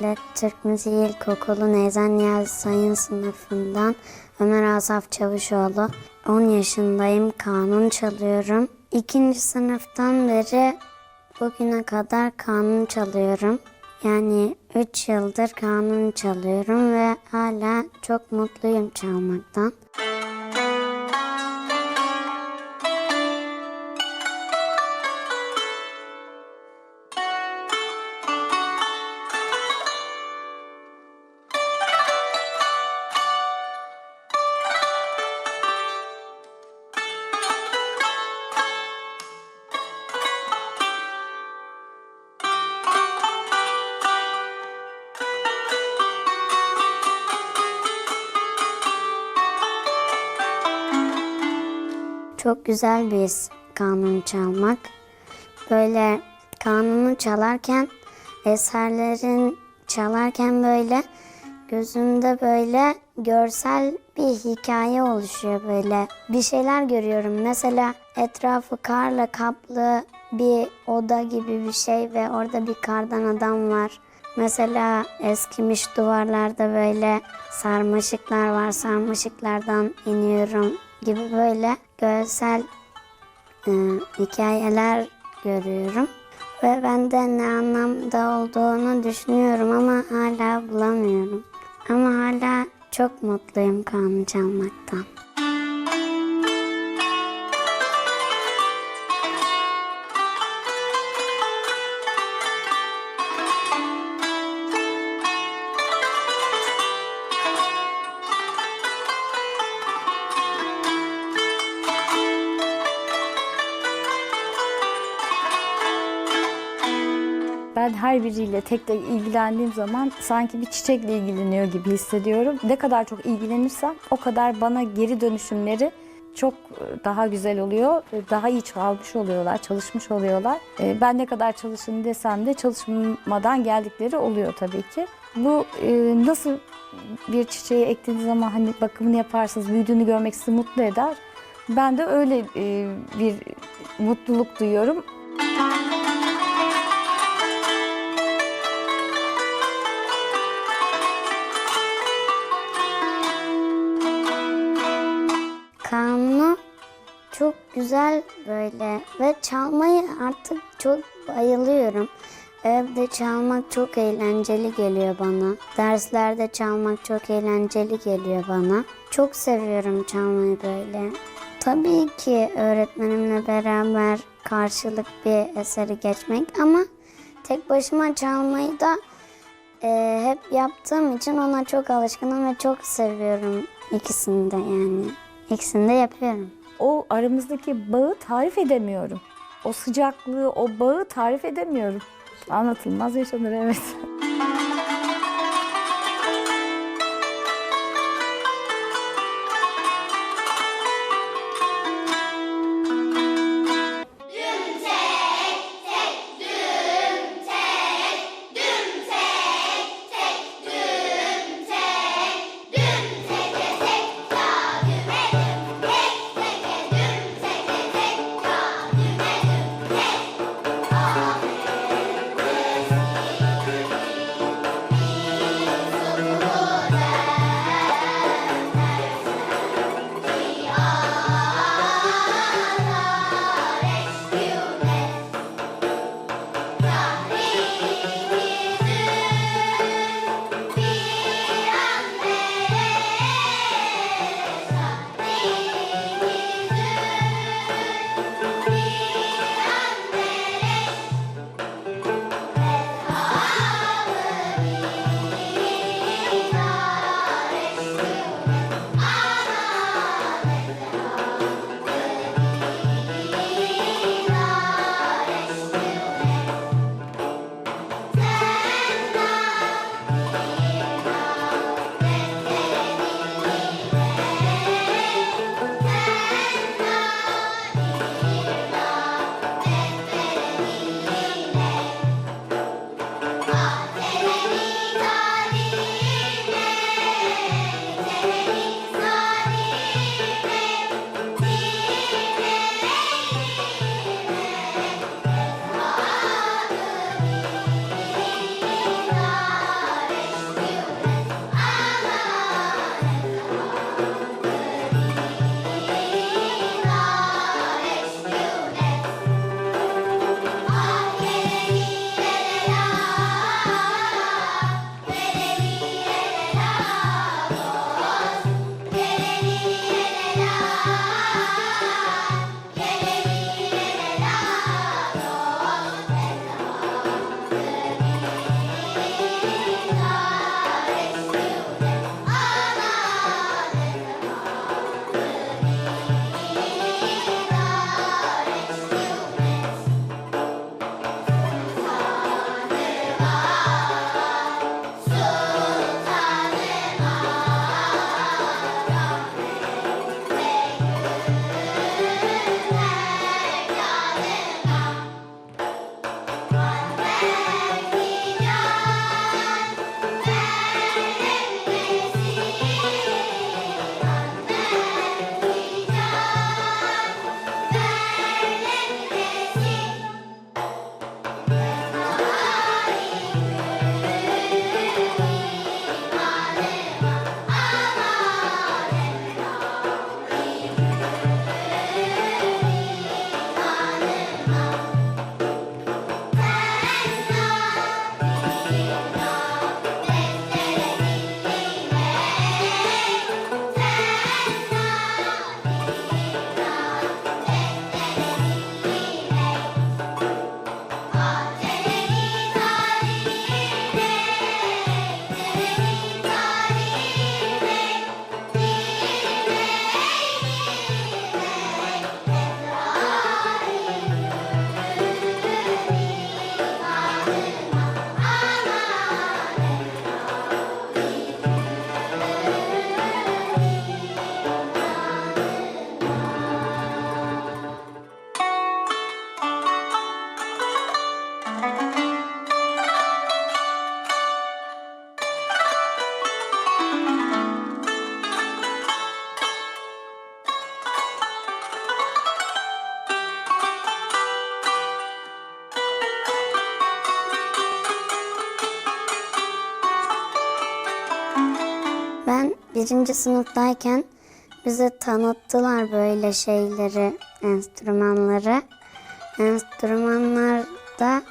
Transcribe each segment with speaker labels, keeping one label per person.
Speaker 1: Adalet Türk Müziği İlkokulu Neyzen Niyazi Sayın sınıfından Ömer Asaf Çavuşoğlu. 10 yaşındayım, kanun çalıyorum. İkinci sınıftan beri bugüne kadar kanun çalıyorum. Yani 3 yıldır kanun çalıyorum ve hala çok mutluyum çalmaktan. Çok güzel bir his kanun çalmak. Böyle kanunu çalarken, eserlerin çalarken böyle gözümde böyle görsel bir hikaye oluşuyor böyle. Bir şeyler görüyorum. Mesela etrafı karla kaplı bir oda gibi bir şey ve orada bir kardan adam var. Mesela eskimiş duvarlarda böyle sarmaşıklar var. Sarmaşıklardan iniyorum gibi böyle görsel e, hikayeler görüyorum. Ve ben de ne anlamda olduğunu düşünüyorum ama hala bulamıyorum. Ama hala çok mutluyum kanun çalmaktan.
Speaker 2: Ben her biriyle tek tek ilgilendiğim zaman sanki bir çiçekle ilgileniyor gibi hissediyorum. Ne kadar çok ilgilenirsem o kadar bana geri dönüşümleri çok e, daha güzel oluyor. e, Daha iyi çalmış oluyorlar, çalışmış oluyorlar. E, Ben ne kadar çalışın desem de çalışmadan geldikleri oluyor tabii ki. Bu nasıl bir çiçeği ektiğiniz zaman hani bakımını yaparsınız, büyüdüğünü görmek sizi mutlu eder. Ben de öyle bir mutluluk duyuyorum.
Speaker 1: Kanunu güzel böyle ve çalmayı artık çok bayılıyorum. Evde çalmak çok eğlenceli geliyor bana. Derslerde çalmak çok eğlenceli geliyor bana. Çok seviyorum çalmayı böyle. Tabii ki öğretmenimle beraber karşılık bir eseri geçmek ama tek başıma çalmayı da e, hep yaptığım için ona çok alışkınım ve çok seviyorum ikisini de yani. İkisini de yapıyorum.
Speaker 2: O aramızdaki bağı tarif edemiyorum. O sıcaklığı, o bağı tarif edemiyorum. Anlatılmaz yaşanır evet.
Speaker 1: birinci sınıftayken bize tanıttılar böyle şeyleri, enstrümanları. Enstrümanlarda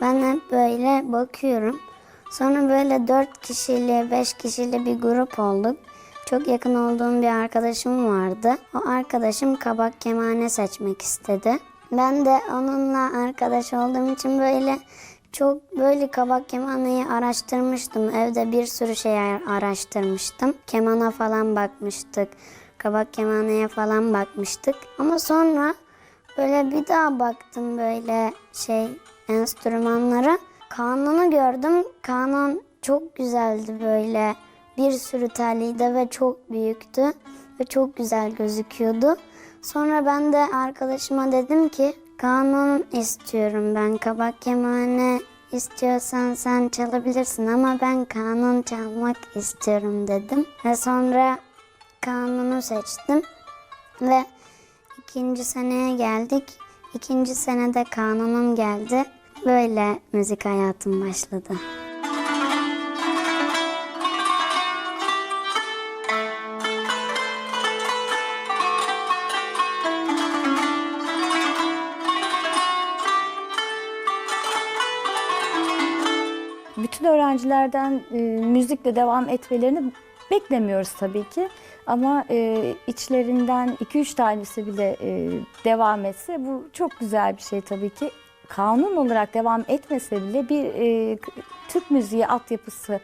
Speaker 1: ben hep böyle bakıyorum. Sonra böyle dört kişili, beş kişili bir grup olduk. Çok yakın olduğum bir arkadaşım vardı. O arkadaşım kabak kemane seçmek istedi. Ben de onunla arkadaş olduğum için böyle çok böyle kabak kemaneyi araştırmıştım. Evde bir sürü şey araştırmıştım. Kemana falan bakmıştık. Kabak kemaneye falan bakmıştık. Ama sonra böyle bir daha baktım böyle şey enstrümanlara. Kanunu gördüm. Kanun çok güzeldi böyle. Bir sürü telliydi ve çok büyüktü. Ve çok güzel gözüküyordu. Sonra ben de arkadaşıma dedim ki kanun istiyorum ben. Kabak kemane istiyorsan sen çalabilirsin ama ben kanun çalmak istiyorum dedim. Ve sonra kanunu seçtim. Ve ikinci seneye geldik. İkinci senede kanunum geldi. Böyle müzik hayatım başladı.
Speaker 2: Öğrencilerden e, müzikle devam etmelerini beklemiyoruz tabii ki. Ama e, içlerinden 2-3 tanesi bile e, devam etse bu çok güzel bir şey tabii ki. Kanun olarak devam etmese bile bir e, Türk müziği altyapısı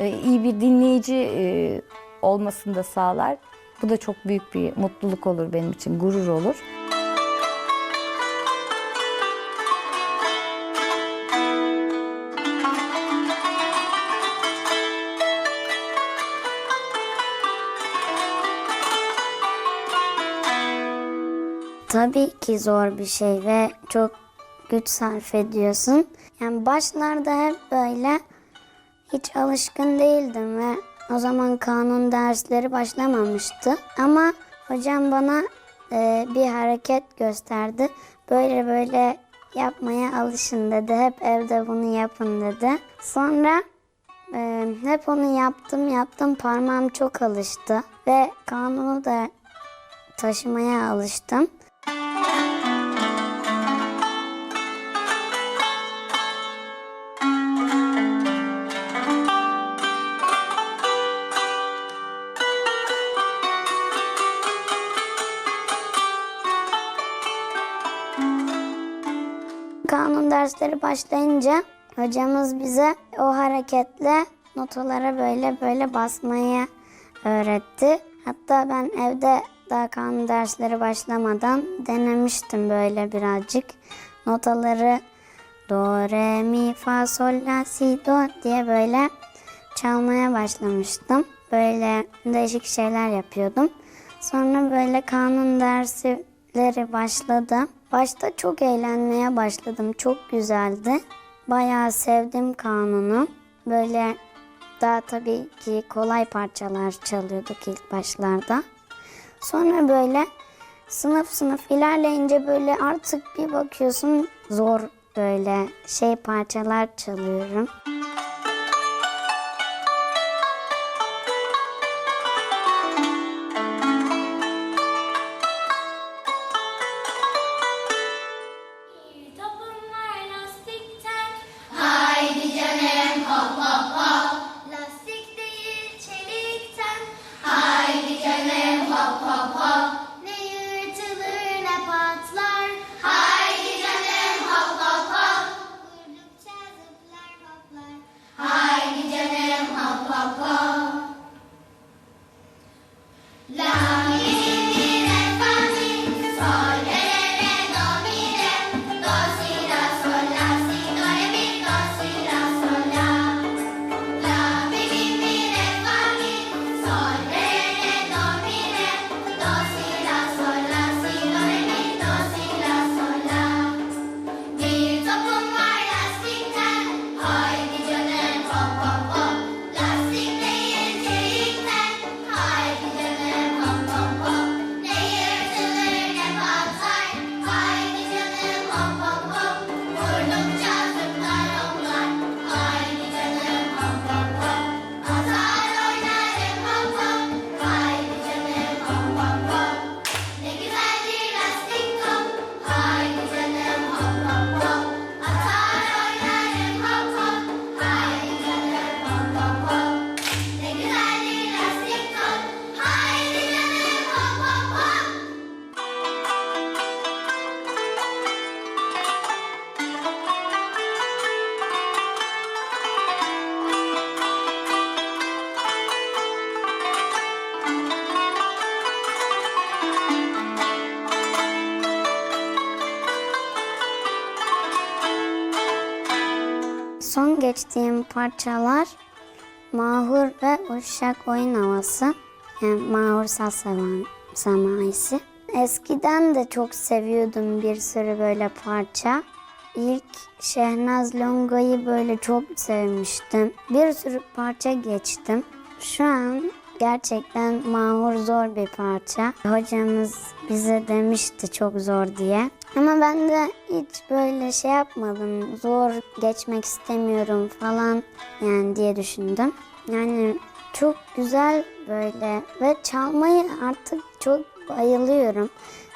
Speaker 2: e, iyi bir dinleyici e, olmasını da sağlar. Bu da çok büyük bir mutluluk olur benim için, gurur olur.
Speaker 1: Tabii ki zor bir şey ve çok güç sarf ediyorsun. Yani başlarda hep böyle hiç alışkın değildim ve o zaman kanun dersleri başlamamıştı. Ama hocam bana e, bir hareket gösterdi. Böyle böyle yapmaya alışın dedi. Hep evde bunu yapın dedi. Sonra e, hep onu yaptım yaptım parmağım çok alıştı ve kanunu da taşımaya alıştım. Dersleri başlayınca hocamız bize o hareketle notalara böyle böyle basmayı öğretti. Hatta ben evde daha kanun dersleri başlamadan denemiştim böyle birazcık. Notaları do, re, mi, fa, sol, la, si, do diye böyle çalmaya başlamıştım. Böyle değişik şeyler yapıyordum. Sonra böyle kanun dersleri başladı. Başta çok eğlenmeye başladım. Çok güzeldi. Bayağı sevdim kanunu. Böyle daha tabii ki kolay parçalar çalıyorduk ilk başlarda. Sonra böyle sınıf sınıf ilerleyince böyle artık bir bakıyorsun zor böyle şey parçalar çalıyorum. Parçalar Mahur ve Uşak Oyun Havası. Yani Mahur Saz Semaisi. Eskiden de çok seviyordum bir sürü böyle parça. İlk Şehnaz Longa'yı böyle çok sevmiştim. Bir sürü parça geçtim. Şu an gerçekten Mahur zor bir parça. Hocamız bize demişti çok zor diye. Ama ben de hiç böyle şey yapmadım. Zor geçmek istemiyorum falan yani diye düşündüm. Yani çok güzel böyle ve çalmayı artık çok bayılıyorum.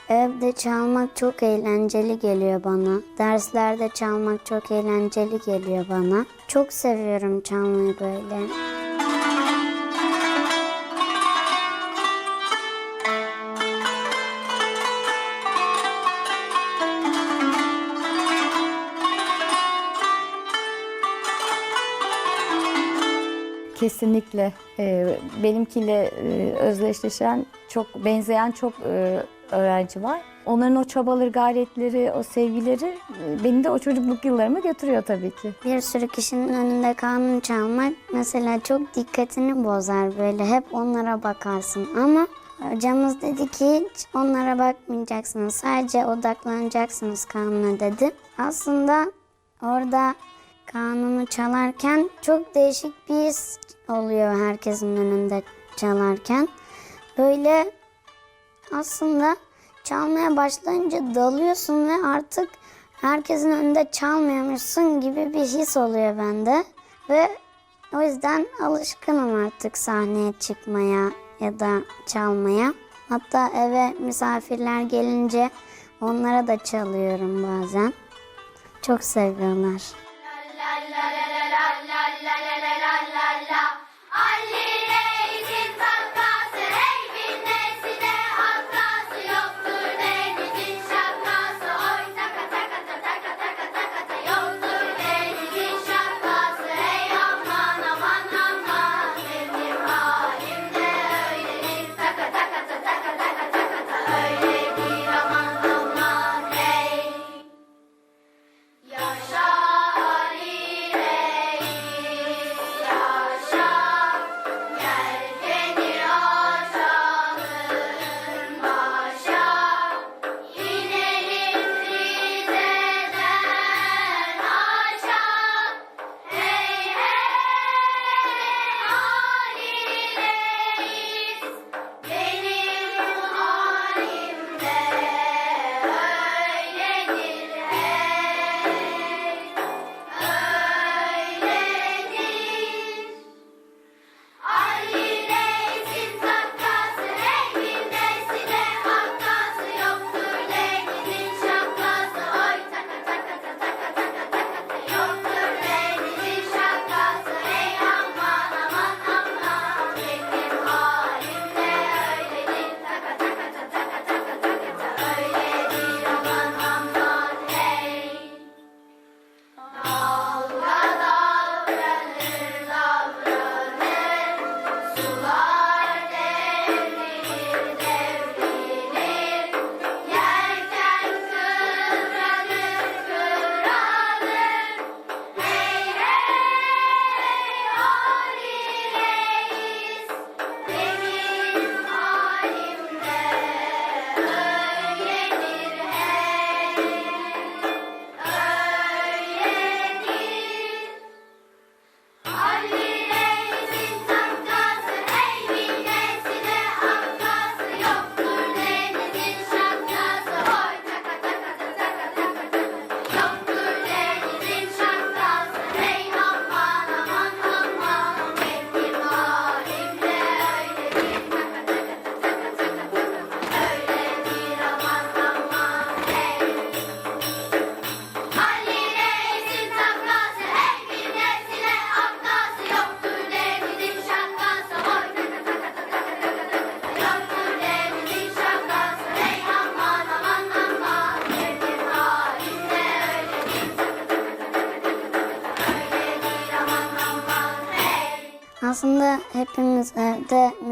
Speaker 1: Evde çalmak çok eğlenceli geliyor bana. Derslerde çalmak çok eğlenceli geliyor bana. Çok seviyorum çalmayı böyle.
Speaker 2: Kesinlikle e, benimkiyle e, özdeşleşen, çok benzeyen çok e, öğrenci var. Onların o çabaları, gayretleri, o sevgileri e, beni de o çocukluk yıllarıma götürüyor tabii ki.
Speaker 1: Bir sürü kişinin önünde kanun çalmak mesela çok dikkatini bozar böyle hep onlara bakarsın ama hocamız dedi ki hiç onlara bakmayacaksınız sadece odaklanacaksınız kanuna dedi. Aslında orada kanunu çalarken çok değişik bir his oluyor herkesin önünde çalarken. Böyle aslında çalmaya başlayınca dalıyorsun ve artık herkesin önünde çalmıyormuşsun gibi bir his oluyor bende. Ve o yüzden alışkınım artık sahneye çıkmaya ya da çalmaya. Hatta eve misafirler gelince onlara da çalıyorum bazen. Çok seviyorlar.
Speaker 3: Ali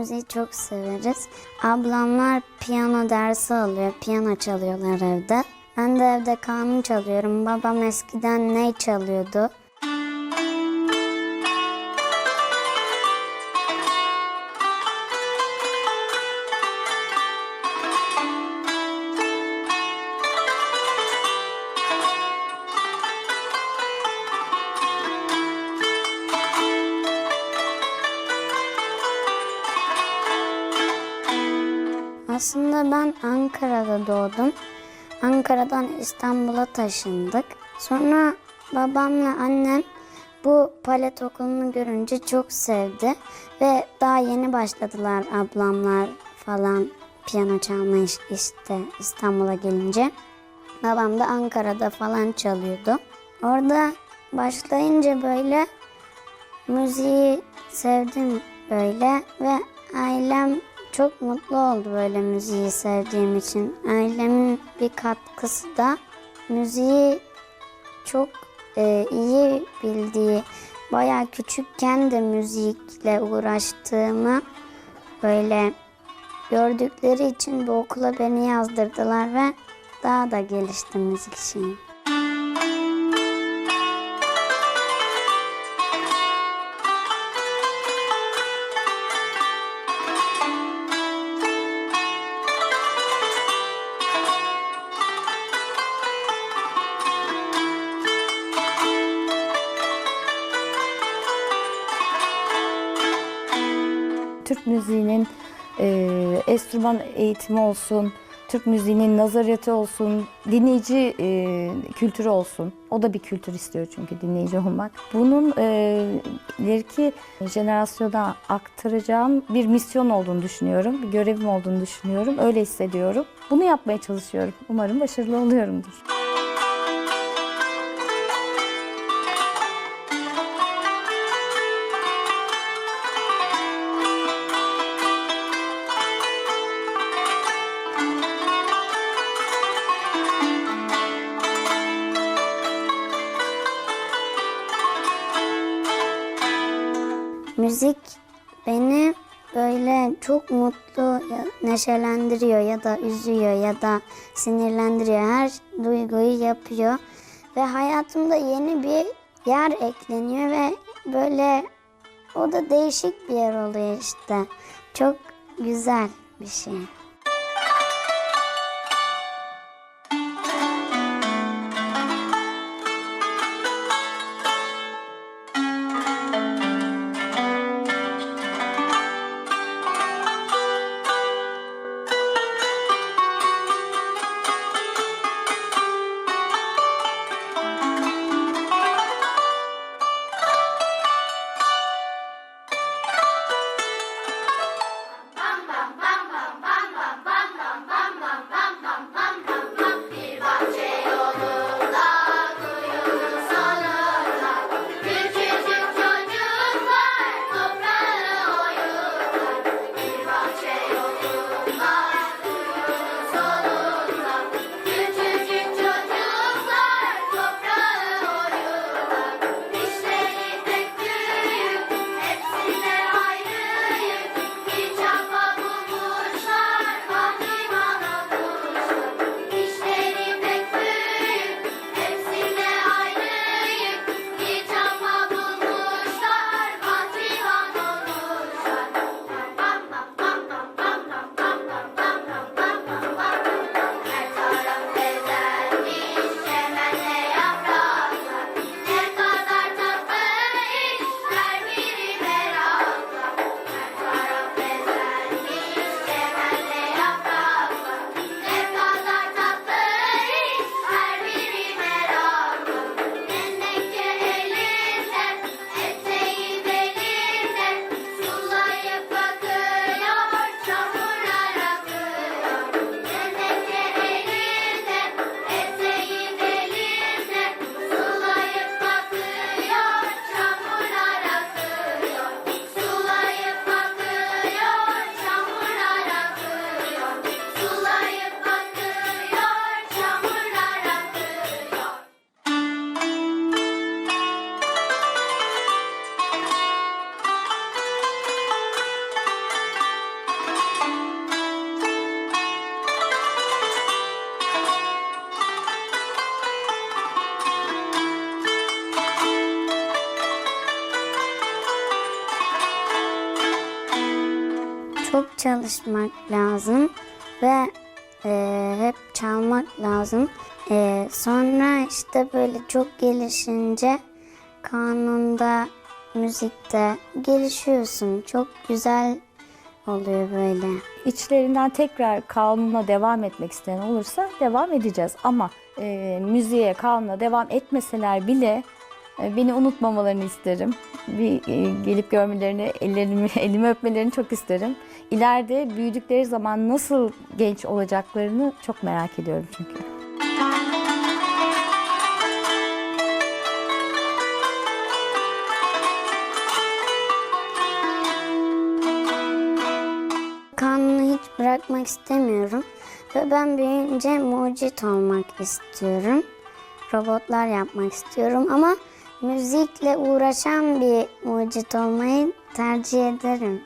Speaker 1: müziği çok severiz. Ablamlar piyano dersi alıyor, piyano çalıyorlar evde. Ben de evde kanun çalıyorum. Babam eskiden ney çalıyordu.
Speaker 3: Doğdum. Ankara'dan İstanbul'a taşındık. Sonra babamla annem bu palet okulunu görünce çok sevdi ve daha yeni başladılar ablamlar falan piyano çalmaya iş- işte İstanbul'a gelince. Babam da Ankara'da falan çalıyordu. Orada başlayınca böyle müziği sevdim böyle ve ailem çok mutlu oldu böyle müziği sevdiğim için. Ailemin bir katkısı da müziği çok e, iyi bildiği, bayağı küçükken de müzikle uğraştığımı böyle gördükleri için bu okula beni yazdırdılar ve daha da gelişti müzik şeyim.
Speaker 2: Türk müziğinin e, enstrüman eğitimi olsun, Türk müziğinin nazariyatı olsun, dinleyici e, kültürü olsun. O da bir kültür istiyor çünkü dinleyici olmak. Bunun e, ileriki jenerasyona aktaracağım bir misyon olduğunu düşünüyorum. Bir görevim olduğunu düşünüyorum. Öyle hissediyorum. Bunu yapmaya çalışıyorum. Umarım başarılı oluyorumdur.
Speaker 3: Böyle çok mutlu, neşelendiriyor ya da üzüyor ya da sinirlendiriyor. Her duyguyu yapıyor ve hayatımda yeni bir yer ekleniyor ve böyle o da değişik bir yer oluyor işte. Çok güzel bir şey. Çalışmak lazım ve e, hep çalmak lazım. E, sonra işte böyle çok gelişince kanunda, müzikte gelişiyorsun. Çok güzel
Speaker 1: oluyor böyle.
Speaker 2: İçlerinden tekrar kanuna devam etmek isteyen olursa devam edeceğiz. Ama e, müziğe, kanuna devam etmeseler bile e, beni unutmamalarını isterim. Bir e, gelip görmelerini, ellerimi, elimi öpmelerini çok isterim. İleride büyüdükleri zaman nasıl genç olacaklarını çok merak ediyorum çünkü.
Speaker 1: Kanunu hiç bırakmak istemiyorum. Ve ben büyüyünce mucit olmak istiyorum. Robotlar yapmak istiyorum ama müzikle uğraşan bir mucit olmayı tercih ederim.